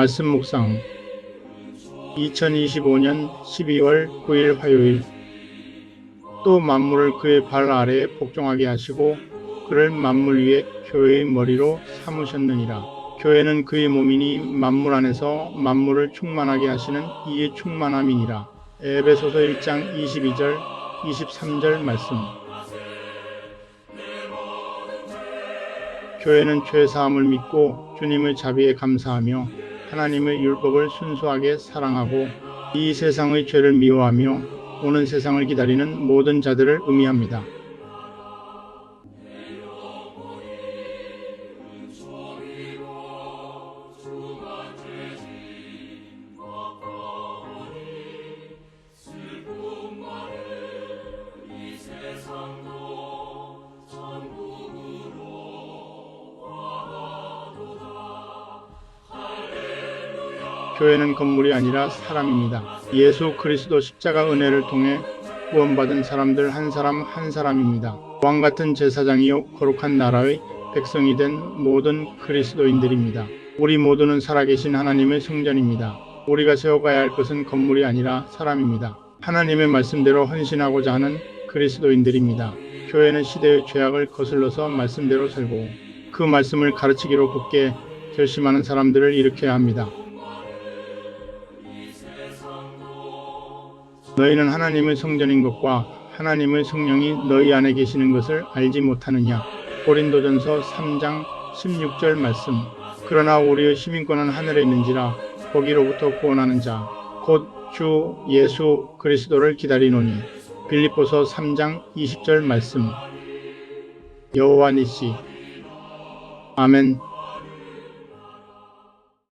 말씀 묵상 2025년 12월 9일 화요일 또 만물을 그의 발 아래에 복종하게 하시고 그를 만물 위에 교회의 머리로 삼으셨느니라. 교회는 그의 몸이니 만물 안에서 만물을 충만하게 하시는 이의 충만함이니라. 에베소서 1장 22절 23절 말씀 교회는 죄 사함을 믿고 주님의 자비에 감사하며 하나님의 율법을 순수하게 사랑하고 이 세상의 죄를 미워하며 오는 세상을 기다리는 모든 자들을 의미합니다. 교회는 건물이 아니라 사람입니다. 예수 그리스도 십자가 은혜를 통해 구원받은 사람들 한 사람 한 사람입니다. 왕 같은 제사장이요 거룩한 나라의 백성이 된 모든 그리스도인들입니다. 우리 모두는 살아계신 하나님의 성전입니다. 우리가 세워가야 할 것은 건물이 아니라 사람입니다. 하나님의 말씀대로 헌신하고자 하는 그리스도인들입니다. 교회는 시대의 죄악을 거슬러서 말씀대로 살고 그 말씀을 가르치기로 굳게 결심하는 사람들을 일으켜야 합니다. 너희는 하나님의 성전인 것과 하나님의 성령이 너희 안에 계시는 것을 알지 못하느냐. 고린도전서 3장 16절 말씀. 그러나 우리의 시민권은 하늘에 있는지라 거기로부터 구원하는 자, 곧 주 예수 그리스도를 기다리노니. 빌립보서 3장 20절 말씀. 여호와 니시. 아멘.